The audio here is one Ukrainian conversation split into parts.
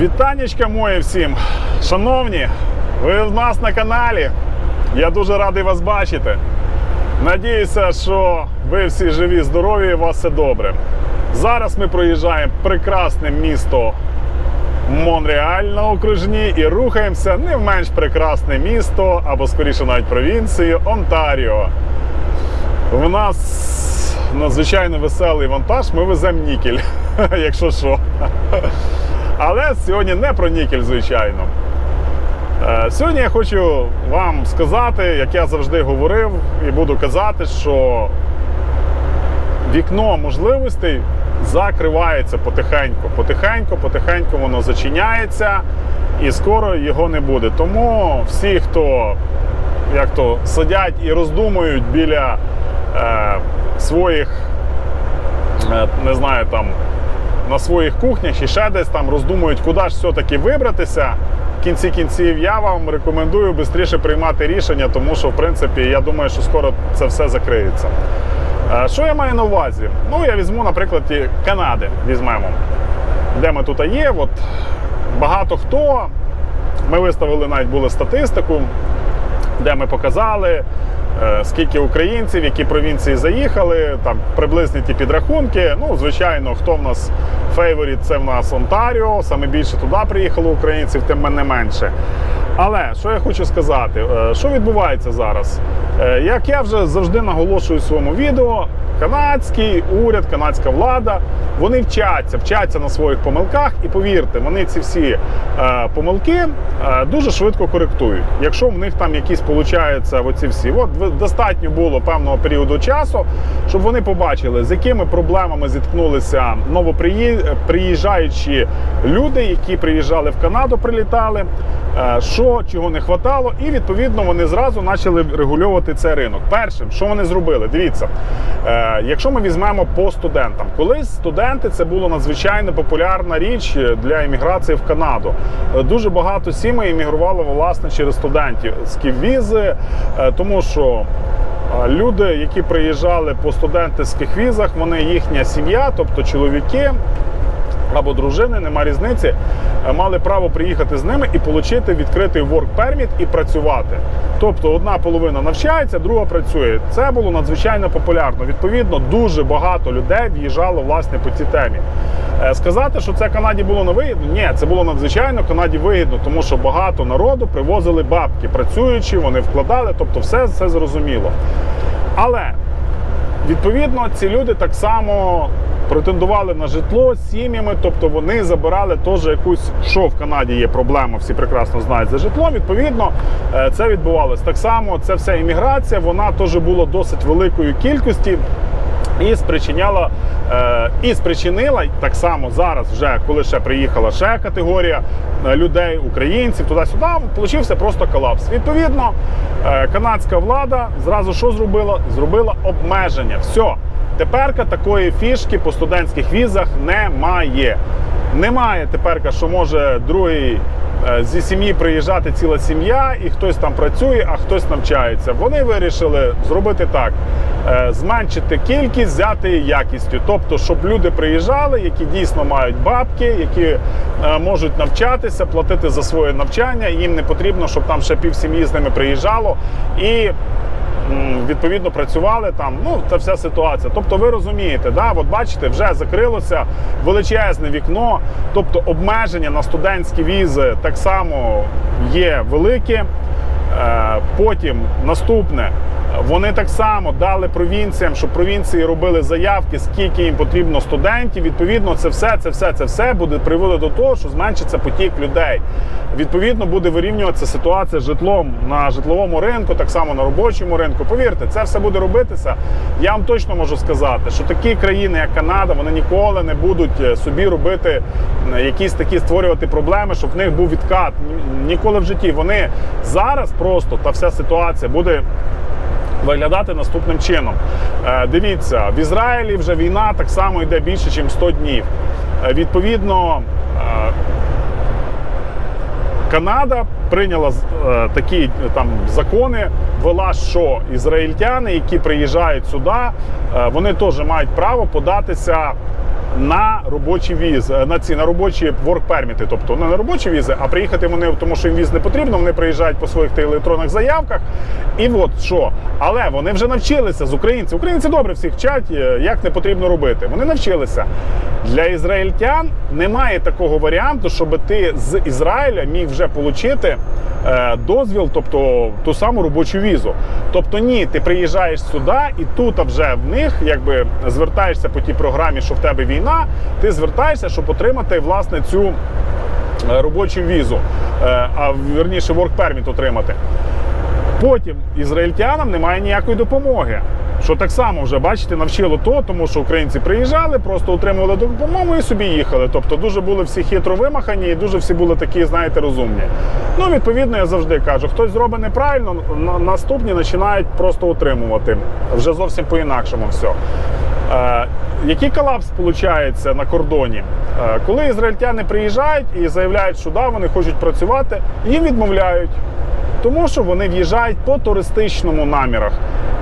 Вітанечка моє всім. Шановні, ви в нас на каналі. Я дуже радий вас бачити. Надіюся, що ви всі живі, здорові і у вас все добре. Зараз ми проїжджаємо прекрасне місто Монреаль на окружній і рухаємося не в менш прекрасне місто, або скоріше навіть провінцію Онтаріо. У нас надзвичайно веселий вантаж, ми веземо нікель, якщо що. Але сьогодні не про нікель, звичайно. Е, Сьогодні я хочу вам сказати, як я завжди говорив, і буду казати, що вікно можливостей закривається потихеньку. Потихеньку, потихеньку воно зачиняється і скоро його не буде. Тому всі, хто як то сидять і роздумують біля е, своїх, е, не знаю, там на своїх кухнях чи ще десь там роздумують, куди ж все-таки вибратися. В кінці кінців я вам рекомендую швидше приймати рішення, тому що, в принципі, я думаю, що скоро це все закриється. Е, Що я маю на увазі? Ну, я візьму, наприклад, і Канади візьмемо, де ми тут є. От багато хто. Ми виставили навіть були статистику, де ми показали, скільки українців, які провінції заїхали, там приблизні ті підрахунки. Ну, звичайно, хто в нас фейворіт, це в нас Онтаріо, саме більше туди приїхало українців, тим не менше. Але що я хочу сказати, Е, що відбувається зараз? Е, Як я вже завжди наголошую в своєму відео, канадський уряд, канадська влада, вони вчаться, вчаться на своїх помилках, і повірте, вони ці всі е, помилки е, дуже швидко коректують. Якщо в них там якісь получаються оці всі, от достатньо було певного періоду часу, щоб вони побачили, з якими проблемами зіткнулися новоприїжджаючі люди, які приїжджали в Канаду, прилітали. е, Що чого не хватало, і відповідно вони зразу почали регульовувати цей ринок. Першим, що вони зробили, дивіться, е, якщо ми візьмемо по студентам, колись студенти це була надзвичайно популярна річ для імміграції в Канаду. Е, Дуже багато сімей іммігрувало власне через студентські візи, е, тому що. е, Люди, які приїжджали по студентських візах, вони їхня сім'я, тобто чоловіки, або дружини, нема різниці, е, мали право приїхати з ними і отримати відкритий work permit і працювати. Тобто одна половина навчається, друга працює. Це було надзвичайно популярно. Відповідно, дуже багато людей в'їжджало власне по цій темі. Е, Сказати, що це Канаді було не вигідно, ні, це було надзвичайно Канаді вигідно, тому що багато народу привозили бабки, працюючи, вони вкладали, тобто все це зрозуміло. Але Відповідно, ці люди так само претендували на житло з сім'ями, тобто вони забирали теж якусь, що в Канаді є проблема, всі прекрасно знають за житлом. Відповідно, е, це відбувалось. Так само ця вся імміграція, вона теж була досить великої кількості. І спричиняла е, і спричинила так само зараз, вже коли ще приїхала ще категорія е, людей, українців, туди-сюди, получився просто колапс. Відповідно, канадська влада зразу що зробила? Зробила обмеження. Все. Теперка такої фішки по студентських візах немає. Немає теперка, що може другий е, зі сім'ї приїжджати ціла сім'я, і хтось там працює, а хтось навчається. Вони вирішили зробити так: е, зменшити кількість, взяти якістю. Тобто, щоб люди приїжджали, які дійсно мають бабки, які е, можуть навчатися, платити за своє навчання. Їм не потрібно, щоб там ще пів сім'ї з ними приїжджало і. Відповідно працювали там, ну та вся ситуація. Тобто, ви розумієте, да, от бачите, вже закрилося величезне вікно. Тобто, обмеження на студентські візи так само є великі. Е, Потім наступне. Вони так само дали провінціям, щоб провінції робили заявки, скільки їм потрібно студентів. Відповідно, це все, це все, це все буде приводити до того, що зменшиться потік людей. Відповідно, буде вирівнюватися ситуація з житлом на житловому ринку, так само на робочому ринку. Повірте, це все буде робитися. Я вам точно можу сказати, що такі країни, як Канада, вони ніколи не будуть е, собі робити якісь такі створювати проблеми, щоб в них був відкат. Ніколи в житті. Вони зараз просто та вся ситуація буде виглядати наступним чином. Е, Дивіться, в Ізраїлі вже війна так само йде більше, ніж 100 днів. Е, Відповідно, е, Канада прийняла такі там закони, вела, що ізраїльтяни, які приїжджають сюди, вони теж мають право податися на робочі віз, е, на ці на робочі permit, тобто не на робочі візи, а приїхати вони, тому що їм віз не потрібно. Вони приїжджають по своїх електронних заявках. І от що. Але вони вже навчилися з українців. Українці добре всіх вчать, е, як не потрібно робити. Вони навчилися. Для ізраїльтян немає такого варіанту, щоб ти з Ізраїля міг вже отримати е, дозвіл, тобто ту саму робочу візу. Тобто, ні, ти приїжджаєш сюди, і тут вже в них якби звертаєшся по тій програмі, що в тебе війна. Ти звертаєшся, щоб отримати власне цю е, робочу візу, е, а верніше work permit отримати. Потім ізраїльтянам немає ніякої допомоги. Що так само вже бачите, навчило то, тому що українці приїжджали, просто отримували допомогу і собі їхали. Тобто дуже були всі хитро вимахані і дуже всі були такі, знаєте, розумні. Ну, відповідно, я завжди кажу, хтось зробить неправильно, наступні починають просто отримувати. Вже зовсім по-інакшому все. Е, який колапс виходить на кордоні? Е, коли ізраїльтяни приїжджають і заявляють, що да, вони хочуть працювати, їм відмовляють. Тому що вони в'їжджають по туристичному намірах.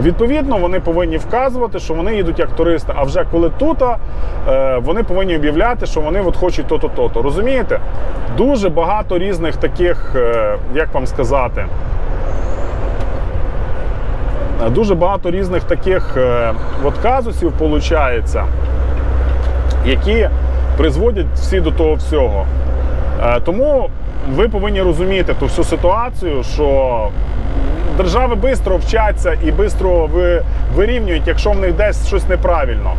Відповідно, вони повинні вказувати, що вони їдуть як туристи. А вже коли тут, е, вони повинні об'являти, що вони от хочуть то-то, то-то. Розумієте? Дуже багато різних таких, як вам сказати, дуже багато різних таких е, от казусів виходить, які призводять всі до того всього. Е, Тому ви повинні розуміти ту всю ситуацію, що держави швидко вчаться і швидко вирівнюють, якщо в них десь щось неправильно.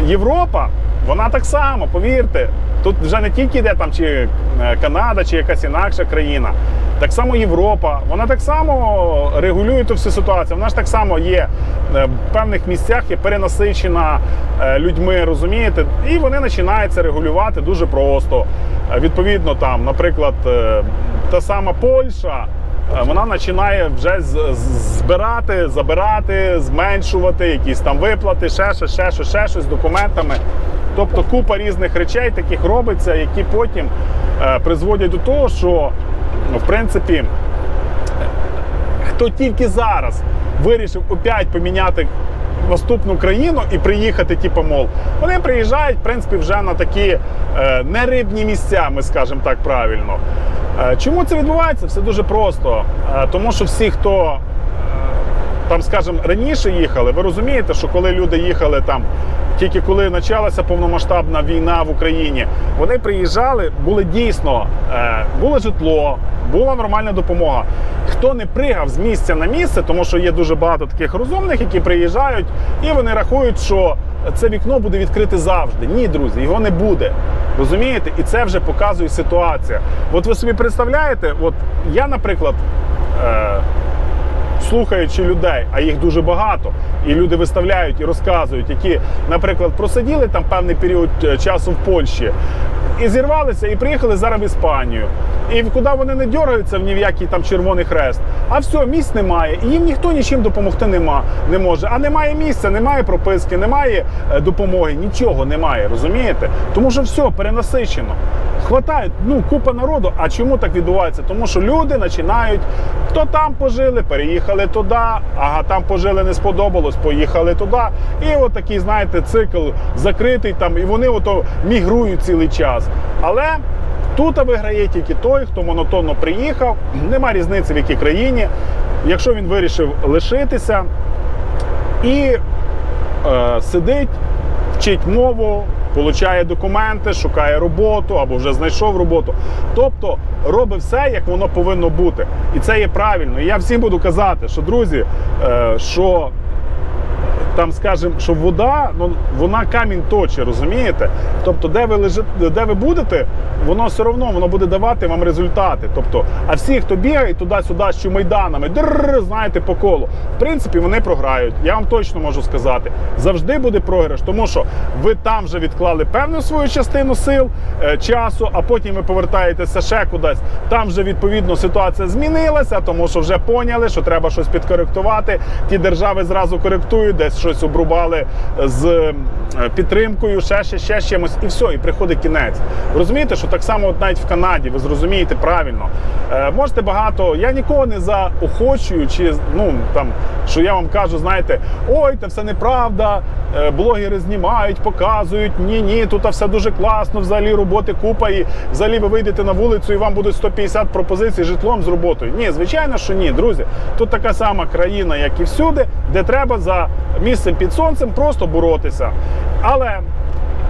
Е, Європа, вона так само, повірте. Тут вже не тільки йде там чи е, Канада, чи якась інакша країна. Так само Європа, вона так само регулює ту всю ситуацію. Вона ж так само є е, в певних місцях, є перенасичена е, людьми, розумієте, і вони починають це регулювати дуже просто. Е, Відповідно, там, наприклад, та сама Польща. Вона починає вже збирати, забирати, зменшувати якісь там виплати, ще щось, ще щось, ще щось з документами. Тобто купа різних речей таких робиться, які потім призводять до того, що в принципі хто тільки зараз вирішив опять поміняти наступну країну і приїхати, типу, мол, вони приїжджають, в принципі, вже на такі е, нерибні місця, ми скажемо так правильно. Е, чому це відбувається? Все дуже просто. Е, тому що всі, хто там, скажімо, раніше їхали, ви розумієте, що коли люди їхали там, тільки коли почалася повномасштабна війна в Україні, вони приїжджали, були дійсно, е, було житло, була нормальна допомога. Хто не пригав з місця на місце, тому що є дуже багато таких розумних, які приїжджають, і вони рахують, що це вікно буде відкрите завжди. Ні, друзі, його не буде. Розумієте? І це вже показує ситуація. От ви собі представляєте, от я, наприклад. Е, слухаючи людей, а їх дуже багато, і люди виставляють і розказують, які, наприклад, просиділи там певний період е, часу в Польщі. І зірвалися і приїхали зараз в Іспанію. І куди вони не дергаються в ні в який там червоний хрест. А все, місць немає, і їм ніхто нічим допомогти нема, не може. А немає місця, немає прописки, немає е, допомоги, нічого немає, розумієте? Тому що все перенасичено. Хватає, ну, купа народу. А чому так відбувається? Тому що люди починають, хто там пожили, переїхали туди, ага, там пожили, не сподобалось, поїхали туди. І от такий, знаєте, цикл закритий там, і вони ото мігрують цілий час. Але тут виграє тільки той, хто монотонно приїхав, нема різниці в якій країні. Якщо він вирішив лишитися і е, сидить, вчить мову, получає документи, шукає роботу або вже знайшов роботу. Тобто робить все, як воно повинно бути. І це є правильно. І я всім буду казати, що друзі, е, що там, скажімо, що вода, ну вона камінь точить, розумієте? Тобто, де ви лежите, де ви будете, воно все одно воно буде давати вам результати. Тобто, а всі, хто бігає туди-сюди з чумайданами, др, знаєте, по колу, в принципі, вони програють. Я вам точно можу сказати. Завжди буде програш, тому що ви там вже відклали певну свою частину сил, е, часу, а потім ви повертаєтеся ще кудись. Там вже відповідно ситуація змінилася, тому що вже поняли, що треба щось підкоректувати. Ті держави зразу коректують, десь щось обрубали з е, підтримкою, ще, ще, ще чимось, і все, і приходить кінець. Розумієте, що так само от навіть в Канаді, ви зрозумієте правильно. Е, можете багато, я нікого не заохочую, чи ну там, що я вам кажу, знаєте, ой, це все неправда, е, блогери знімають, показують, ні, ні, тут все дуже класно, взагалі роботи купа, і взагалі ви вийдете на вулицю і вам будуть 150 пропозицій житлом з роботою. Ні, звичайно, що ні, друзі. Тут така сама країна, як і всюди, де треба за місцем під сонцем просто боротися. Але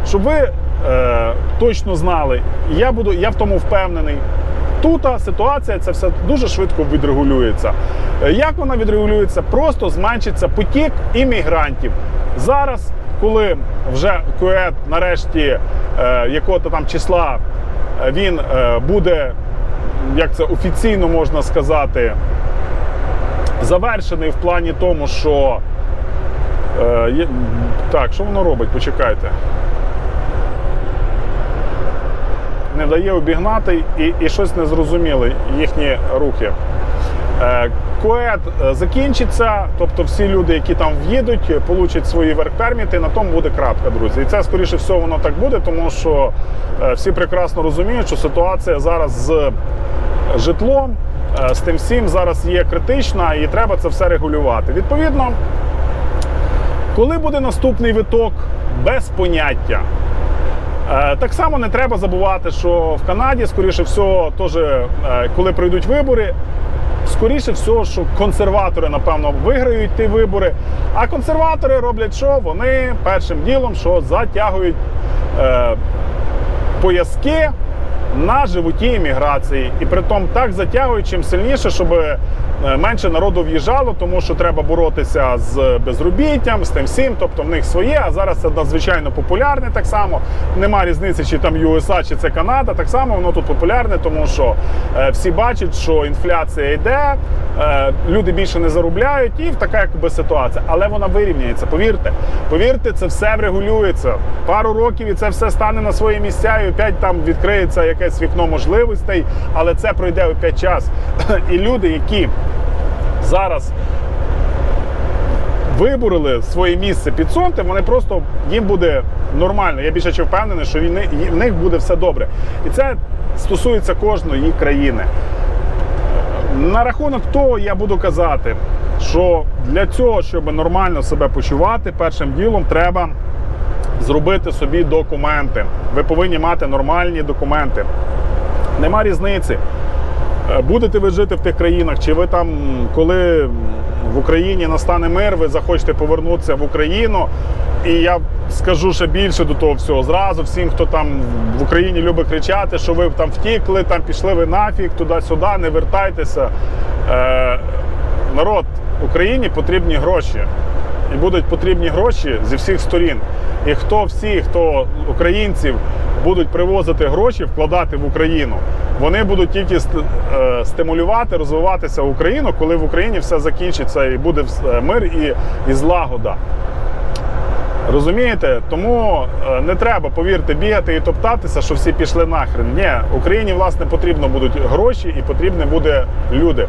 щоб ви е, точно знали, я буду, я в тому впевнений. Тут ситуація це все дуже швидко відрегулюється. Е, Як вона відрегулюється? Просто зменшиться потік іммігрантів. Зараз, коли вже КУЕТ нарешті е, якого-то там числа е, він е, буде, як це офіційно можна сказати, завершений в плані тому, що е, так, що воно робить? Почекайте. не дає обігнати і, і щось незрозуміле їхні рухи. Е, Коет е, закінчиться, тобто всі люди, які там в'їдуть, получать свої веркперміти, на тому буде крапка, друзі. І це, скоріше всього, воно так буде, тому що е, всі прекрасно розуміють, що ситуація зараз з житлом, е, з тим всім зараз є критична і треба це все регулювати. Відповідно, коли буде наступний виток, без поняття. Е, Так само не треба забувати, що в Канаді, скоріше всього, теж, е, коли пройдуть вибори, скоріше всього, що консерватори, напевно, виграють ті вибори. А консерватори роблять що? Вони першим ділом що затягують е, пояски на животі імміграції. І притом так затягують чим сильніше, щоб е, менше народу в'їжджало, тому що треба боротися з безробіттям, з тим всім. Тобто в них своє, а зараз це надзвичайно популярне так само. Нема різниці, чи там USA, чи це Канада. Так само воно тут популярне, тому що е, всі бачать, що інфляція йде, е, люди більше не заробляють, і така якби ситуація. Але вона вирівняється. Повірте, повірте, це все врегулюється. Пару років і це все стане на свої місця, і опять там відкриється якесь вікно можливостей, але це пройде опять час. І люди, які зараз вибороли своє місце під сонцем, вони просто їм буде нормально. Я більше чи впевнений, що в них буде все добре. І це стосується кожної країни. На рахунок того я буду казати, що для цього, щоб нормально себе почувати, першим ділом треба зробити собі документи. Ви повинні мати нормальні документи. Нема різниці. Е, Будете ви жити в тих країнах, чи ви там, коли в Україні настане мир, ви захочете повернутися в Україну. І я скажу ще більше до того всього. Зразу всім, хто там в Україні любить кричати, що ви там втікли, там пішли ви нафіг, туди-сюди, не вертайтеся. Е, народ, Україні потрібні гроші. І будуть потрібні гроші зі всіх сторін. І хто всі, хто українців будуть привозити гроші, вкладати в Україну, вони будуть тільки е, стимулювати, розвиватися Україну, коли в Україні все закінчиться і буде е, мир і, і злагода. Розумієте? Тому е, не треба, повірте, бігати і топтатися, що всі пішли нахрен. Ні, Україні, власне, потрібно будуть гроші і потрібні буде люди.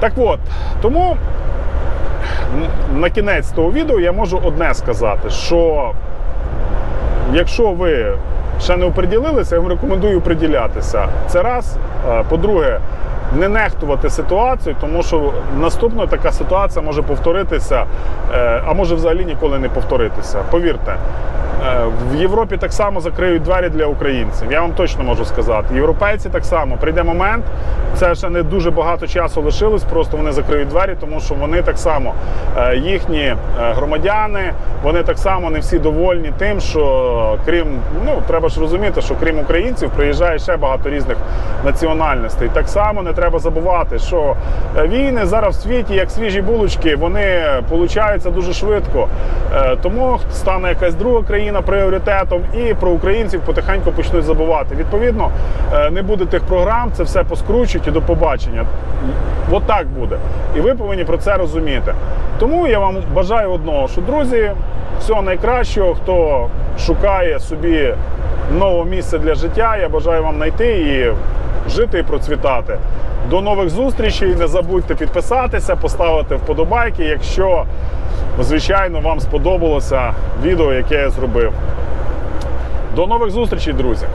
Так от, тому на кінець того відео я можу одне сказати, що якщо ви ще не оприділилися, я вам рекомендую приділятися. Це раз. По-друге, не нехтувати ситуацію, тому що наступна така ситуація може повторитися, е, а може взагалі ніколи не повторитися. Повірте. Е, В Європі так само закриють двері для українців. Я вам точно можу сказати. Європейці так само прийде момент. Це ще не дуже багато часу лишилось. Просто вони закриють двері, тому що вони так само е, їхні е, громадяни, вони так само не всі довольні тим, що крім ну треба ж розуміти, що крім українців приїжджає ще багато різних національностей. Так само не треба забувати, що війни зараз в світі, як свіжі булочки, вони получаються дуже швидко. Тому стане якась друга країна пріоритетом, і про українців потихеньку почнуть забувати. Відповідно, е, не буде тих програм, це все поскручуть і до побачення. От так буде. І ви повинні про це розуміти. Тому я вам бажаю одного, що друзі, всього найкращого, хто шукає собі нове місце для життя, я бажаю вам знайти і жити і процвітати. До нових зустрічей. Не забудьте підписатися, поставити вподобайки, якщо, звичайно, вам сподобалося відео, яке я зробив. До нових зустрічей, друзі!